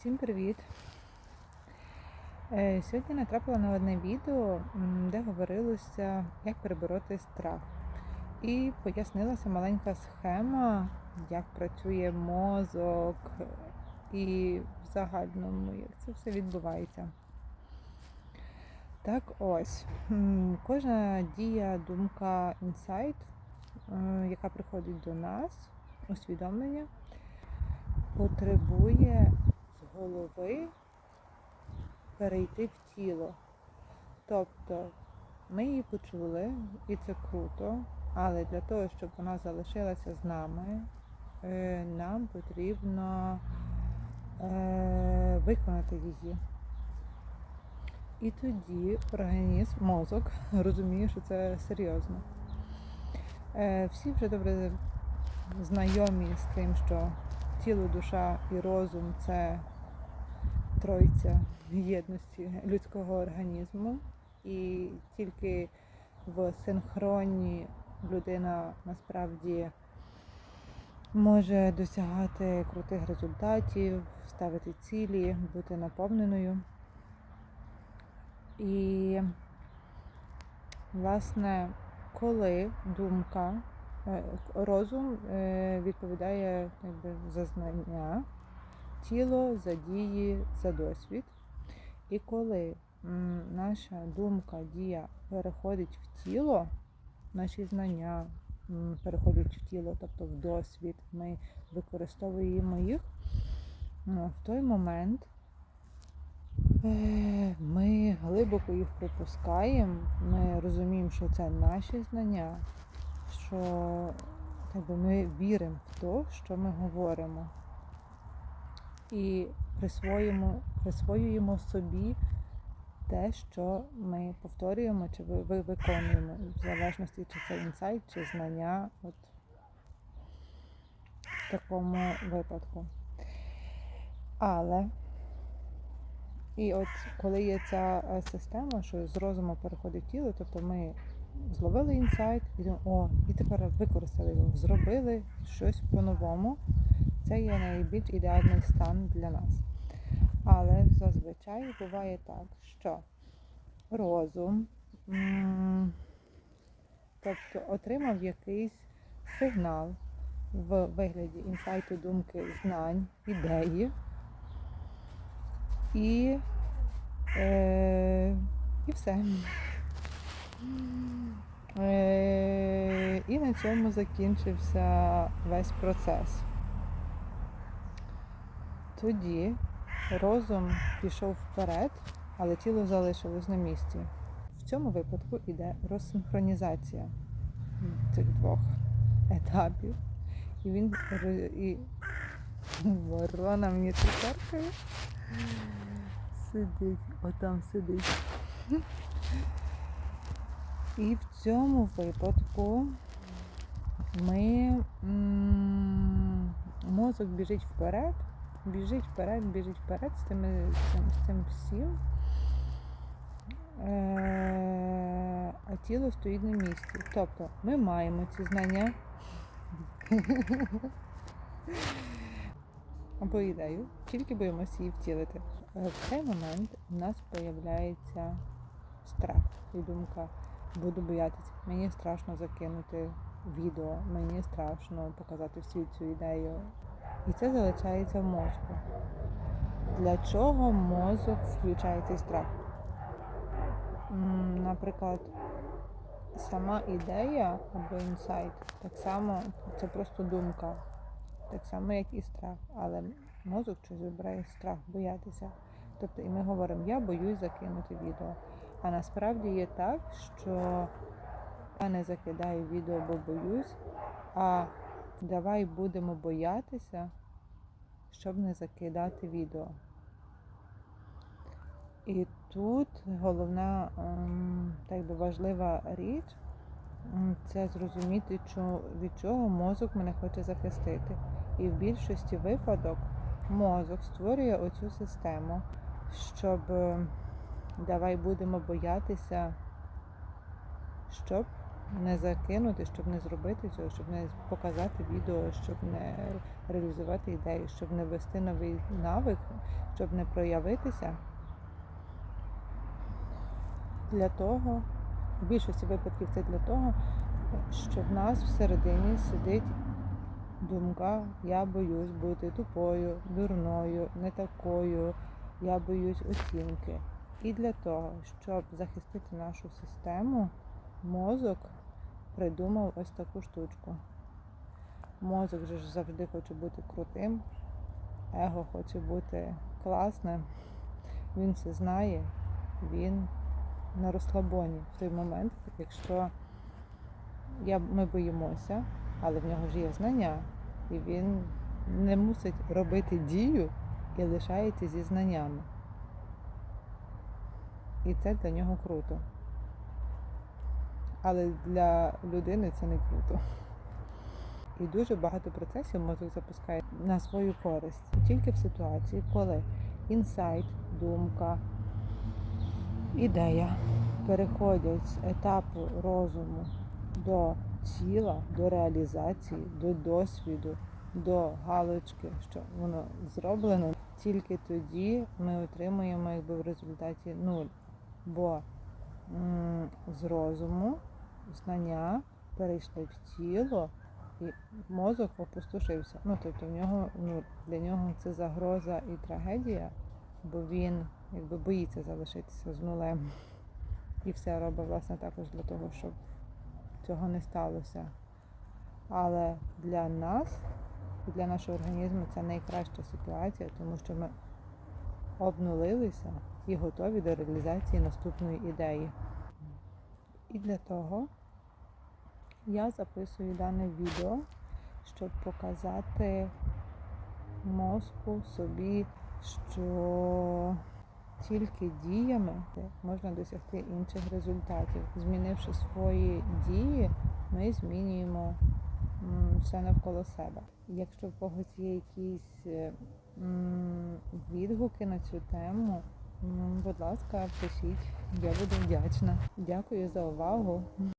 Всім привіт! Е, Сьогодні натрапила на одне відео, де говорилося, як перебороти страх. І пояснилася маленька схема, як працює мозок і в загальному, як це все відбувається. Так ось, кожна дія, думка, інсайт, е, яка приходить до нас, усвідомлення, потребує голови перейти в тіло. Тобто ми її почули, і це круто, але для того, щоб вона залишилася з нами, е, нам потрібно е, виконати її. І тоді організм, мозок розуміє, що це серйозно. Е, Всі вже добре знайомі з тим, що тіло, душа і розум це тройця єдності людського організму. І тільки в синхроні людина насправді може досягати крутих результатів, ставити цілі, бути наповненою. І, власне, коли думка, е, розум е, відповідає якби, за знання, тіло за дії, за досвід. І коли наша думка, дія переходить в тіло, наші знання переходять в тіло, тобто в досвід, ми використовуємо їх, в той момент е, ми глибоко їх пропускаємо, ми розуміємо, що це наші знання, що так би, ми віримо в те, що ми говоримо і присвоїмо, присвоюємо собі те, що ми повторюємо чи ви виконуємо, в залежності, чи це інсайт, чи знання от в такому випадку. Але і от коли є ця е, система, що з розуму переходить тіло, тобто ми зловили інсайт, і думаємо, о, і тепер використали його, зробили щось по-новому. Це є найбільш ідеальний стан для нас. Але зазвичай буває так, що розум, тобто отримав якийсь сигнал в вигляді інсайту, думки, знань, ідеї, і, е, і все. Е, і на цьому закінчився весь процес. Тоді розум пішов вперед, але тіло залишилось на місці. В цьому випадку йде розсинхронізація цих двох етапів. І він і ворона мені тут каркає. Сидить, отам сидить. І в цьому випадку ми м, мозок біжить вперед, біжить вперед, біжить вперед з, тими, цим, з цим всім. Е, а тіло стоїть на місці. Тобто ми маємо ці знання або ідею, тільки боїмося її втілити. Е, В цей момент у нас з'являється страх і думка. Буду боятися. Мені страшно закинути відео, мені страшно показати всю цю ідею. І це залишається в мозку. Для чого мозок включає цей страх? Наприклад, сама ідея або інсайт, так само це просто думка, так само, як і страх. Але мозок щось вибирає страх, боятися. Тобто, і ми говоримо, я боюсь закинути відео. А насправді є так, що я не закидаю відео, бо боюсь, а давай будемо боятися, щоб не закидати відео. І тут головна ем, так би важлива річ це зрозуміти, від чого мозок мене хоче захистити. І в більшості випадок мозок створює оцю систему, щоб е, давай будемо боятися, щоб не закинути, щоб не зробити цього, щоб не показати відео, щоб не реалізувати ідею, щоб не ввести новий навик, щоб не проявитися. Для того, в більшості випадків це для того, що в нас всередині сидить думка, я боюсь бути тупою, дурною, не такою, я боюсь оцінки. І для того, щоб захистити нашу систему, мозок придумав ось таку штучку. Мозок же ж завжди хоче бути крутим, его хоче бути класним. Він це знає, він на розслабоні в той момент, якщо я, ми боїмося, але в нього ж є знання, і він не мусить робити дію і лишається зі знаннями. І це для нього круто. Але для людини це не круто. І дуже багато процесів мозок запускає на свою користь. Тільки в ситуації, коли інсайт, думка, ідея переходять з етапу розуму до тіла, до реалізації, до досвіду, до галочки, що воно зроблено, тільки тоді ми отримуємо якби в результаті нуль. Бо з розуму знання перейшли в тіло, і мозок опустошився. Ну, тобто в нього ну, для нього це загроза і трагедія, бо він якби боїться залишитися з нулем. І все робить власне також для того, щоб цього не сталося. Але для нас для нашого організму це найкраща ситуація, тому що ми обнулилися і готові до реалізації наступної ідеї. І для того я записую дане відео, щоб показати мозку собі, що тільки діями можна досягти інших результатів. Змінивши свої дії, ми змінюємо все навколо себе. Якщо в когось є якісь е, відгуки на цю тему, будь ласка, пишіть, я буду вдячна. Дякую за увагу.